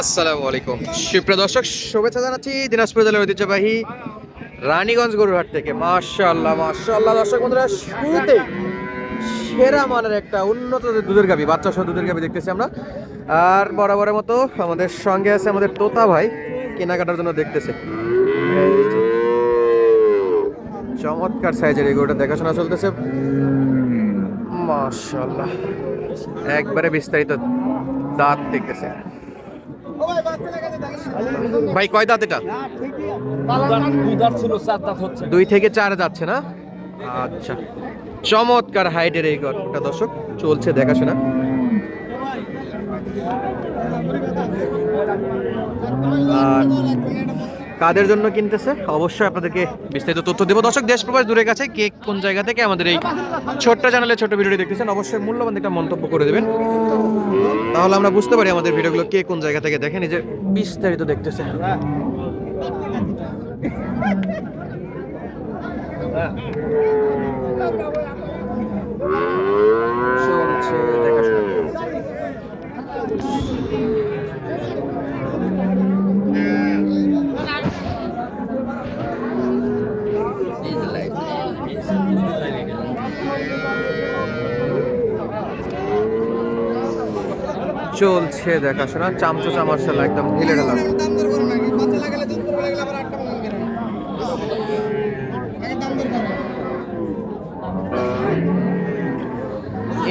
আসসালামু আলাইকুম। সুপ্রিয় দর্শক, শুভেচ্ছা জানাচ্ছি দিনাজপুর জেলার ঐতিহ্যবাহী রানীগঞ্জ গরুরহাট থেকে। মাশাআল্লাহ মাশাআল্লাহ। দর্শক বন্ধুরা, শুরুতেই সেরা মানের একটা উন্নত দুধের গাবি বাচ্চা সহ দুধের গাবি দেখতেছি আমরা। আর বরাবরের মতো আমাদের সঙ্গে আছে আমাদের তোতা ভাই, কেনাকাটার জন্য দেখতেছে। চমৎকার সাইজের এই গরুটা দেখাশোনা চলতেছে। মাশাআল্লাহ। একবারে বিস্তারিত দাঁত দেখতেছে। ভাই কয় দাঁত এটা? দুই থেকে চার যাচ্ছে না? আচ্ছা। চমৎকার হাইটের এই গরুটা দর্শক। চলছে দেখাশোনা। আর কাদের জন্য কিনতেছে? অবশ্যই আপনাদেরকে বিস্তারিত তথ্য দেবো। দর্শক, দেশ প্রবাস দূরে কাছে, কে কোন জায়গা থেকে আমাদের এই ছোট্ট চ্যানেলে ছোট ভিডিওটি দেখতেছেন, অবশ্যই মূল্যবান একটা মন্তব্য করে দেবেন। তাহলে আমরা বুঝতে পারি আমাদের ভিডিওগুলো কে কোন জায়গা থেকে দেখেন, এই যে বিস্তারিত দেখতেছে চলছে দেখাশোনা। চামচো চামার্শাল একদম ঢিলে ঢালা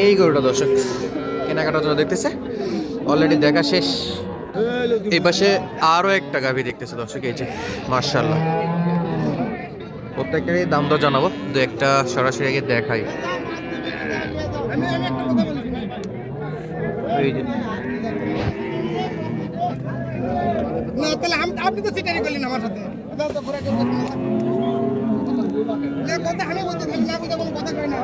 এই গরুটা দর্শক কেনাকাটার জন্য দেখতেছে। অলরেডি দেখা শেষ। এই পাশে আরও একটা গাভি দেখতেছে দর্শক এই যে মার্শাল্লাহ প্রত্যেকেরই দাম দর জানাব দু একটা সরাসরি আগে দেখাই আমি আমি একটা কথা বলি শুনুন। এই যে না তাহলে আপনি তো সিটারি করলেন আমার সাথে। আমি বলতে কথা না।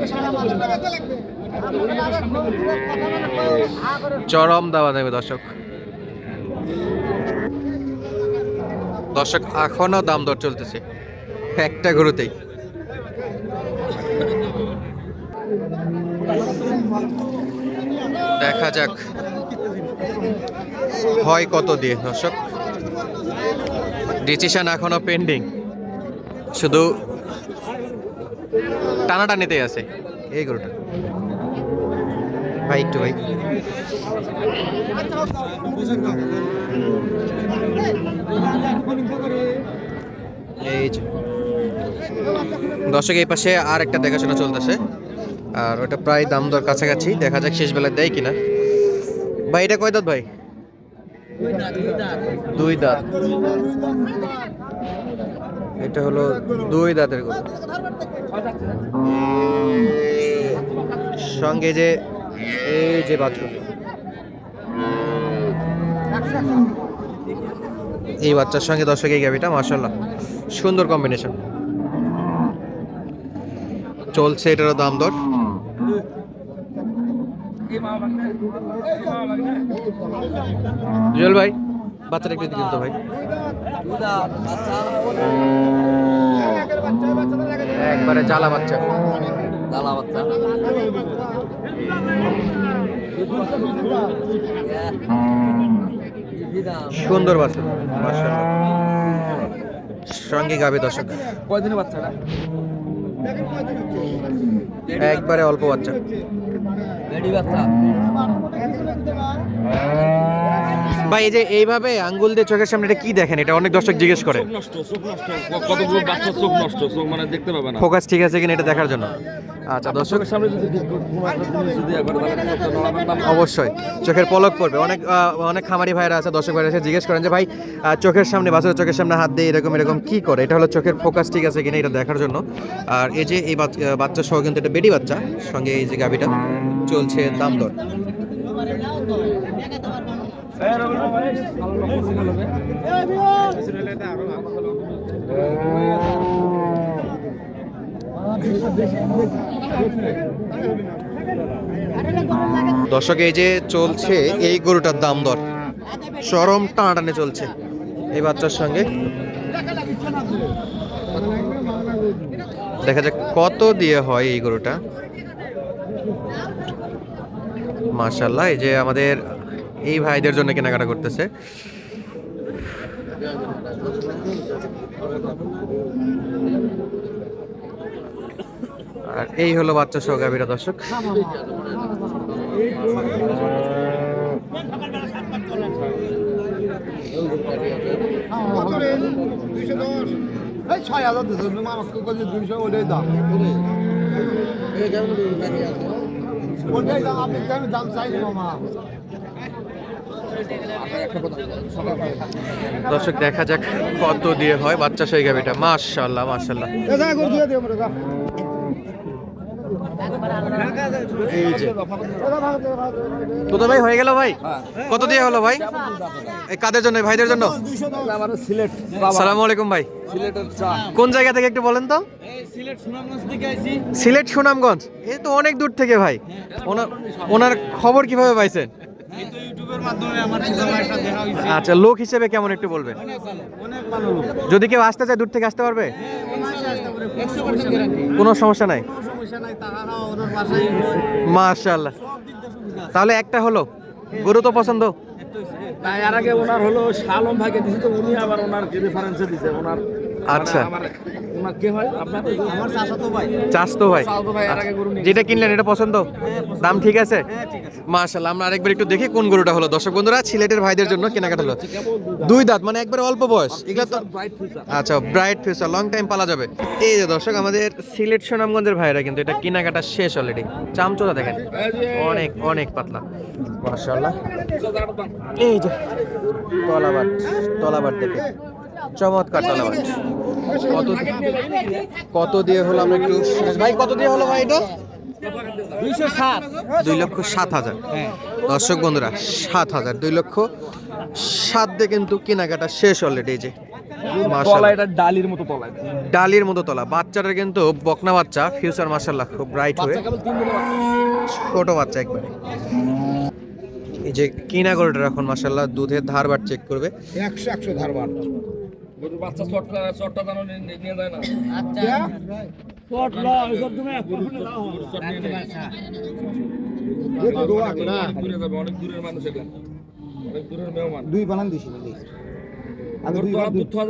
কিছু লাগবে। চরম দাওয়া দেবে দর্শক। দর্শক, এখনও দাম দর চলতেছে। একটা গরুতেই। দেখা যাক। হয় কত দিয়ে, দর্শক? ডিসিশন এখনও পেন্ডিং শুধু টানাটানিতেই আছে এই গরুটা। ভাই, একটু ভাই। এই দর্শক, এই পাশে আর একটা দেখাশোনা চলতেছে। আর ওটা প্রায় দাম দর কাছাকাছি, দেখা যাক শেষ বেলায় দেয় কিনা। ভাই, এটা কয় দাঁত ভাই? দুই দাঁত। এটা হলো দুই দাঁতের গরু। সঙ্গে যে এই যে বাছুর। এই বাচ্চার সঙ্গে দর্শক এই গাভিটা মার্শাল্লাহ সুন্দর কম্বিনেশন চলছে এটারও দাম দর। জুয়েল ভাই বাচ্চাটা একটু দিন তো ভাই। একবারে জ্বালা বাচ্চা। দালা বাচ্চা। সুন্দর বাচ্চা। সঙ্গে গাবে দর্শক। কয়দিনের বাচ্চাটা? একবারে অল্প বাচ্চা। রেডি বাচ্চা। ভাই এই যে এইভাবে আঙ্গুল দিয়ে চোখের সামনে এটা কি দেখেন? এটা অনেক দর্শক জিজ্ঞেস করে। চোখ নষ্ট চোখ নষ্ট। কতগুলো বাচ্চা চোখ নষ্ট? চোখ মানে দেখতে পাবে না। ফোকাস ঠিক আছে কিনা এটা দেখার জন্য? আচ্ছা দর্শক সামনে যদি অবশ্যই। চোখের পলক পড়বে। অনেক অনেক খামারি ভাইরা আছে দর্শক ভাইরা আছে জিজ্ঞেস করেন যে ভাই চোখের সামনে বাচ্চার চোখের সামনে হাত দিয়ে এরকম এরকম কি করে? এটা হলো চোখের ফোকাস ঠিক আছে কিনা এটা দেখার জন্য। আর এই যে এই বাচ- বাচ্চা সহ কিন্তু এটা বেটি বাচ্চা। সঙ্গে এই যে গাবিটা চলছে দাম দর দর্শক, এই যে চলছে এই গরুটার দাম দর। চরম টানাটানি চলছে এই বাচ্চার সঙ্গে। দেখা যাক কত দিয়ে হয় এই গরুটা। মাশাল্লাহ এই যে আমাদের এই ভাইদের জন্য কেনাকাটা করতেছে। আর এই হলো বাচ্চা সহ গাভীরা, দর্শক। ছয় হাজার দাম ওটাই দাম, আপনি দাম মামা? দর্শক, দেখা যাক কত দিয়ে হয়। বাচ্চা সহ গাভীটা। মাশাল্লাহ মাশাল্লাহ এই যে। ভাই, হয়ে গেল ভাই? কত দিয়ে হলো ভাই? কাদের জন্য ভাইদের জন্য? সিলেট সালামু আলাইকুম ভাই। কোন জায়গা থেকে একটু বলেন তো? সিলেট সুনামগঞ্জ এই তো অনেক দূর থেকে ভাই। ওনার খবর কীভাবে পাইছেন? আচ্ছা লোক হিসেবে কেমন একটু বলবেন? যদি কেউ আসতে চায় দূর থেকে আসতে পারবে? কোনো সমস্যা নাই। মাশাআল্লাহ। তাহলে একটা হলো গরু তো পছন্দ? না এর আগে ওনার হলো শালম ভাইকে দিছে তো উনি আবার ওনার রেফারেন্সে দিছে ওনার আচ্ছা। আমার ওনার কে হয়? আপনার? আমার চাচাতো ভাই। চাষ তো ভাই। চাচাতো ভাই এর আগে গরু নিয়ে যেটা কিনলেন এটা পছন্দ? দাম ঠিক আছে? মাশাআল্লাহ আমরা আরেকবার একটু দেখি কোন গরুটা হলো। দর্শক বন্ধুরা সিলেটের ভাইদের জন্য কেনাকাটা হলো। দুই দাঁত মানে একবার অল্প বয়স। এগুলো তো আচ্ছা ব্রাইট ফিউচার লং টাইম পালা যাবে। এই যে দর্শক আমাদের সিলেট সুনামগঞ্জের ভাইরা কিন্তু এটা কেনাকাটা শেষ অলরেডি চামচোটা দেখেন। অনেক অনেক পাতলা। মাশাআল্লাহ। এই যে তলাবাট তলাবাট দেখে। চমৎকার তলাবাট কত কত দিয়ে হলো আমরা একটু ভাই কত দিয়ে হলো ভাই এটা? দুইশো সাত। দুই লক্ষ সাত হাজার। দর্শক বন্ধুরা সাত হাজার। দুই লক্ষ সাত দিয়ে কিন্তু কেনাকাটা শেষ অলরেডি যে। তলা ডালির মতো তলা। ডালির মতো তলা। বাচ্চাটা কিন্তু বকনা বাচ্চা ফিউচার মার্শাল্লাহ খুব ব্রাইট হয়ে। ছোট বাচ্চা একবারে। এই যে কিনা গরুটা এখন মার্শাল্লাহ দুধের ধার বার চেক করবে। একশো একশো ধারবার গরুর বাচ্চা চটটা চটটা দানো নিয়ে যায় না। দূরে যাবে অনেক দূরের মানুষ এগুলা। অনেক দূরের মেহমান। দুই বানান দিছি বলি। আমি গরু দুই তো বার আর দুধ খাওয়া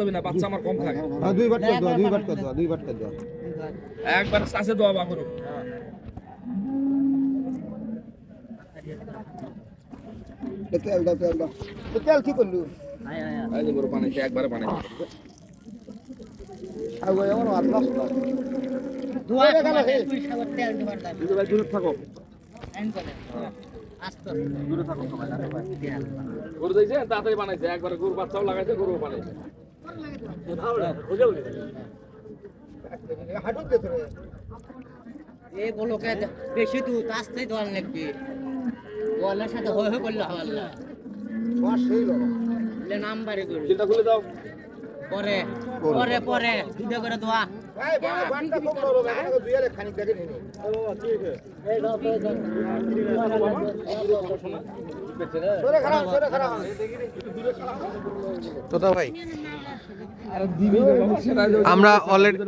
দোয়া তো দূরে থাকো গরু দিয়েছে তাড়াতাড়ি বানাইছে একবার গরু বাচ্চাও লাগাইছে গরু বানাইছে। হাঁটুর এ বলো কে বেশি দুধ আসতেই নাকবি বলের সাথে হয়ে হয়ে করলে হবে সেই করলি চিন্তা খুলে দাও। পরে পরে। পরে করে দোয়া ভাই আমরা অলরেডি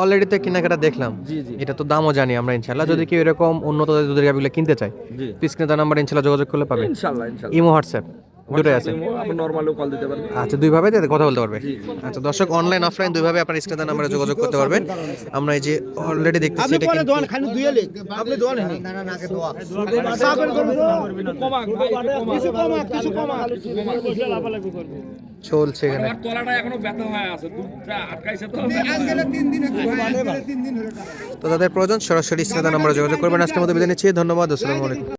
অলরেডি তো কেনাকাটা দেখলাম। এটা তো দামও জানি আমরা ইনশাল্লাহ যদি কেউ এরকম উন্নত দুধের গাভিগুলো কিনতে চায় জি। স্ক্রিনে তার নাম্বার ইনশাল্লাহ যোগাযোগ করলে পাবে। ইনশাআল্লাহ ইনশাআল্লাহ। Imo WhatsApp. দুটোই আছে। আপনি নরমালিও কল দিতে পারেন আচ্ছা দুইভাবে কথা বলতে পারবে। আচ্ছা দর্শক অনলাইন অফলাইন দুইভাবে আপনার স্ক্রিনে নাম্বারে যোগাযোগ করতে পারবেন। আমরা এই যে অলরেডি দেখতেছি এটা কিন্তু- দোয়ান খালি দুই আপনি দোয়ান না। না নাকে দোয়া। সাবেন করব। কিছু কমা কিছু কমা চলছে এখানে। তলাটা এখনও ব্যথা হয়ে আছে দুধটা আটকাইছে তো। আজকে তিন দিন হচ্ছে ভাই, আজকে তিন দিন হলো তো তাদের প্রয়োজন সরাসরি স্ক্রিনে নাম্বারে যোগাযোগ করবেন। আজকের মতো বিদায় নিচ্ছি। ধন্যবাদ আসসালামু আলাইকুম।